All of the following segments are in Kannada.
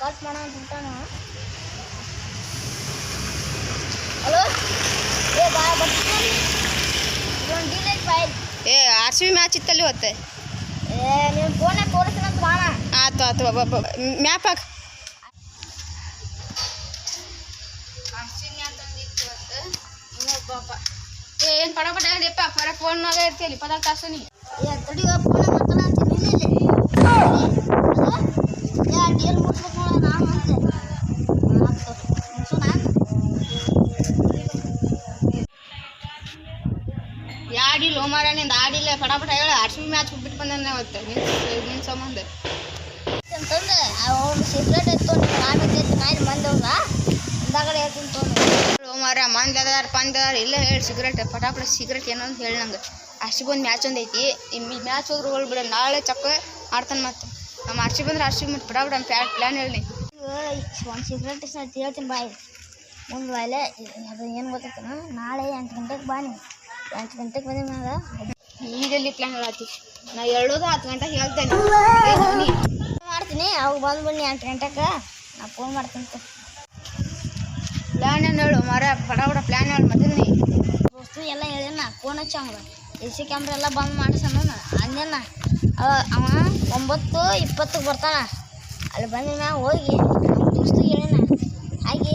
ಕಟ್ ಮಾಡೋ ಅಂತ ಹೊಂಟಾನ ಹಲೋ ಏ ಬಾ ಬರ್ತೀನಿ ಇದೊಂದು ಡಿಲೈಟ್ ಫೈಲ್ ಏ ಆರ್ ಸಿ ಬಿ ಮ್ಯಾಚ್ ಇತ್ತಲ್ಲಿ ಹೊತ್ತೆ ಏ ನೀವು ಫೋನಾಗ ತೋರಿಸ್ತೀನಂತ ಬಾಣ ಆತು ಆತು ಮ್ಯಾಪ್ ಹಾಕ್ ಏ ಏನು ಪಡ ಪಡ ಹೇಳಿಪ್ಪ ಫರ ಫೋನ್ನಾಗ ಇರ್ತೀಯಲ್ಲಿ ಪದ ತಾಸನಿ ಏ ತಡಿಯೋ ಫೋನ ಮಾತಾಡ ಅಂತ ನಿಲ್ಲಿ ಯಾ ಡೀಲ್ ಮುಟ್ಬೇಕು ನೋಡ ನಾನು ಅಂತೆ ಆತು ಮುಗ್ಸೋಣ ಯಾಡಿಲ್ಲ ಹೋಮಾರ ನಿಂದ ಆಡಿಲ್ಲ ಪಡ ಹೇಳ ಬಿ ಮ್ಯಾಚ್ ಬಿಟ್ಟು ಬಂದಾನೆ ಅವತ್ತು, ನಿನ್ ಸಂಬಂಧ. ಅಂತಂದ್ರೆ ಅವ್ನು ಸಿಗ್ರೆಟ್ ಆಮೇಲೆ ನಾಯಿ ಬಂದವ್ನ ಹಿಂದಾಗಡೆ ಹೇಳ್ತೀನಿ ತೊಗೊಂಡು ಹೋಮಾರ ಮಂದಿ ಅದಾರ ಅದಾರ, ಇಲ್ಲ ಹೇಳಿ ಸಿಗರೇಟ್ ಪಟಾಪಟ ಸಿಗರೇಟ್ ಏನೋ ಅಂತ ಹೇಳಿ ನಂಗೆ. ಅಷ್ಟು ಬಂದು ಮ್ಯಾಚ್ ಒಂದು ಐತಿ, ಈ ಮ್ಯಾಚ್ ಹೋದ್ರೆ ಹೋಗ್ಬಿಡ ಬಿಡ, ನಾಳೆ ಚಕ್ಕ ಆಡ್ತಾನೆ ಮತ್ತೆ. ನಮ್ಮ ಅರ್ಶಿ ಬಂದ್ರೆ ಅರ್ಶಿ ಮತ್ತೆ ಪಟಾಪಟ ಪ್ಯಾಟ್ ಪ್ಲ್ಯಾನ್ ಹೇಳಿ ಒಂದು ಸಿಗ್ರೆಟ್ ಹೇಳ್ತೀನಿ ಬಾಯ್. ಮುಂದೆ ಬಾಯ್ಲೆ ಅದು ಏನು ಗೊತ್ತೈತನ ನಾಳೆ ಎಂಟು ಗಂಟೆಗೆ ಬಾ ನೀವು ಎಂಟು ಗಂಟೆಗೆ ಬಂದ ಮ್ಯಾಗ ಈಗಲ್ಲಿ ಪ್ಲಾನ್ ಹೇಳತ್ತಿ ನಾ ಹೇಳೋದು ಹತ್ತು ಗಂಟೆಗೆ ಹೇಳ್ತೇನೆ. ಮಾಡ್ತೀನಿ ಅವಾಗ ಬಂದ್ಬಿಡ್ನಿ ಎಂಟು ಗಂಟೆಗೆ. ನಾ ಫೋನ್ ಮಾಡ್ತೀನಿ ಪ್ಲಾನ್ ಪ್ಲ್ಯಾನ್ ಏನು ಹೇಳು? ಮಾರ ಬಡ ಪ್ಲ್ಯಾನ್ ಹೇಳು ಮತ್ತೆ ನೀ? ದೋಸ್ತು ಎಲ್ಲ ನಾ ಫೋನ್ ಹಚ್ಚಂಗ ಎ ಸಿ ಕ್ಯಾಮ್ರಾ ಎಲ್ಲ ಬಂದ್ ಮಾಡಿಸೋಣ ಅಂದೇನ. ಅವ ಅವ ಒಂಬತ್ತು ಇಪ್ಪತ್ತಕ್ಕೆ ಬರ್ತಾನ. ಅಲ್ಲಿ ಬಂದ ಮ್ಯಾಗ ಹೋಗಿ ನಮ್ಮ ದೋಸ್ತು ಹೇಳಿನ ಹಾಗೆ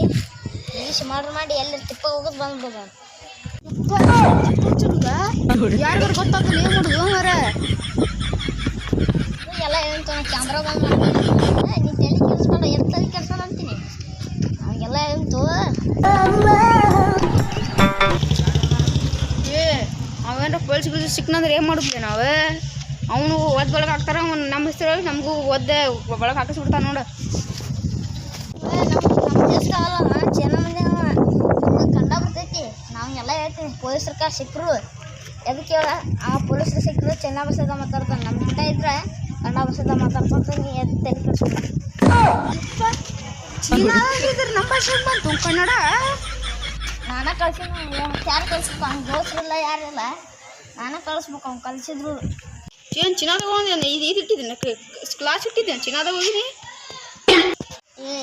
ಈಶ್ ಮಾಡ್ರ್ ಮಾಡಿ ಎಲ್ಲಿ ತಿಪ್ಪ ಹೋಗೋದು ಬಂದ್ಬಿಡ ಯಾರಿಗಾರು ಗೊತ್ತಾಗಲ್ಲ ಏನು ಮಾಡುದು ಮಾರ ಎಲ್ಲ ಹೇಳ್ತಾನೆ ಕ್ಯಾಮ್ರಾ ಬಂದ್ ಮಾಡಿ ನೀ ತಲೆ ಕೆಡ್ಸೋಣ ಅಂತೀನಿ. ಅವಾಗೆಲ್ಲ ಹೇಳ್ತು. ಏ ಅವೇನಾರ ಪೊಲೀಸ್ ಗಿಲ್ಸ್ ಸಿಕ್ಕನಂದ್ರೆ ಏನು ಮಾಡುದ್ಲೆ ನಾವು? ಅವನು ಒದ್ ಒಳಗೆ ಹಾಕ್ತಾರ ಅವ್ನು ನಮ್ಮ ಹೆಸರು ನಮಗೂ ಒದ್ದೆ ಒಳಗೆ ಹಾಕಿಸ್ಬಿಡ್ತಾನ ನೋಡು. ಅವ. ಕಂಡ ಬರ್ತೈತಿ. ನಾವು ಎಲ್ಲ ಹೇಳ್ತೀನಿ ಪೊಲೀಸ್ ಸರ್ಕಾರ ಸಿಕ್ಕರು ಎದಕ್ಕೆ ಹೇಳ ಆ ಪೊಲೀಸರು ಸಿಕ್ಕರು ಚೆನ್ನ ಬಸದ ಮಾತಾಡ್ತಾನೆ. ನಮ್ಮ ಗಿಡ ಇದ್ರೆ ಕನ್ನಡ ಬಸದ ಮಾತಾಡ್ಕೊತಾನೆ ಎದ್ದು ತಲೆ ಕೆಡ್ಸ್ಬಿಡ ಚೀನಾದಾಗಿದ್ರೆ ನಮ್ಮ ಭಾಷೆ ಬಂತು ಕನ್ನಡ? ನಾನೇ ಕಳ್ಸಿನ ಯಾರು ಕಳ್ಸ್ಬೇಕು? ಅವ್ನ ದೋಸ್ರಿಲ್ಲ ಯಾರಿಲ್ಲ ನಾನೇ ಕಳಿಸ್ಬೇಕು ಅವ್ನು ಕಳ್ಸಿದ್ರು. ಏನು ಚೀನಾದಾಗ ಹೋಗಿದ್ದೇನೆ ಇದು ಇದು ಇಟ್ಟಿದ್ದೀನಿ ಕ್ಲಾಸ್ ಇಟ್ಟಿದ್ದೀನಿ ಚೀನಾದಾಗ ಹೋಗಿನಿ ಏ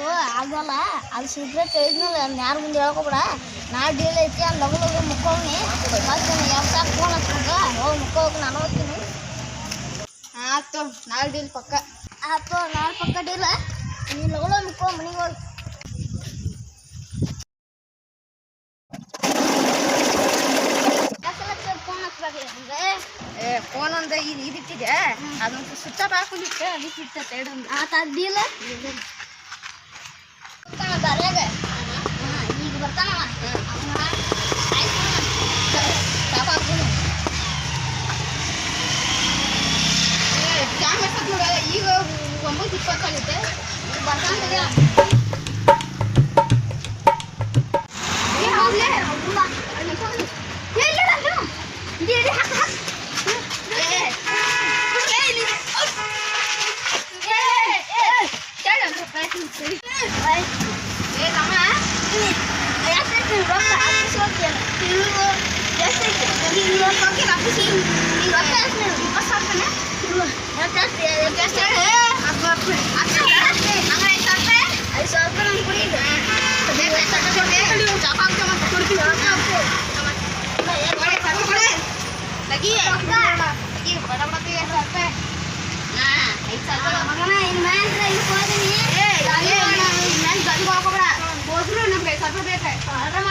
ಬಿಡು ಆಗಲ್ಲ. ಅದು ಸೀಕ್ರೆಟ್ ಹೇಳಿದ್ಮೇಲೆ ಅದನ್ನ ಯಾರು ಮುಂದೆ ಹೇಳ್ಕೊಬೇಡ. ನಾ ಡೀಲ್ ಐತಿ ಅಲ್ಲಿ ಲಗು ಲಗು ಮುಕ್ಕೋನಿ ಮತ್ತೆ ಎಫ್ ಸಾಕು ಫೋನ್ ಹಚ್ಬೇಕ. ಹೋಗಿ ಮುಕ್ಕೋ ಹೋಗಿ ನಾನು ಹೋಗ್ತೀನಿ. ಆಯ್ತು ನಾಳೆ ಡೀಲ್ ಪಕ್ಕ. ಆಯ್ತು ನಾಳೆ ಪಕ್ಕ ಡೀಲ ನೀನು ಲಗು ಲಗು ಮುಕ್ಕೋ ಮನೆಗೆ ಹೋಗಿ. ಫೋನ್ ಒಂದು ಇದು ಇದು ಇಟ್ಟಿದೆ ಅದೊಂದು ಸುತ್ತ ಅದಕ್ಕೆ ಇಟ್ಟೆ ತೇಡೊಂದು ಆತ ಡೀಲ Jadi, dia kok kita pusing, di atas nih, di pasar mana? ಒಂಬತ್ತು ಇಪ್ಪತ್ತಾಗುತ್ತೆ ಬರ್ತಾನೆ ಏ ಹೌದ್ಲೇ ಏ ತಮ್ಮ ಲಗಿ ಲಗಿ ಬಡ ಬಡ ಐದು ಸಾವಿರ ಮಗನ ಇನ್ ಮ್ಯಾಲ ಇದು ಹೋದಿನಿ ಏ ಹೋದ್ರು ನಮ್ಗೆ ಐದು ಸಾವಿರ ರೂಪಾಯಿ ಬೇಕಾಯ್ತು ಆರಾಮ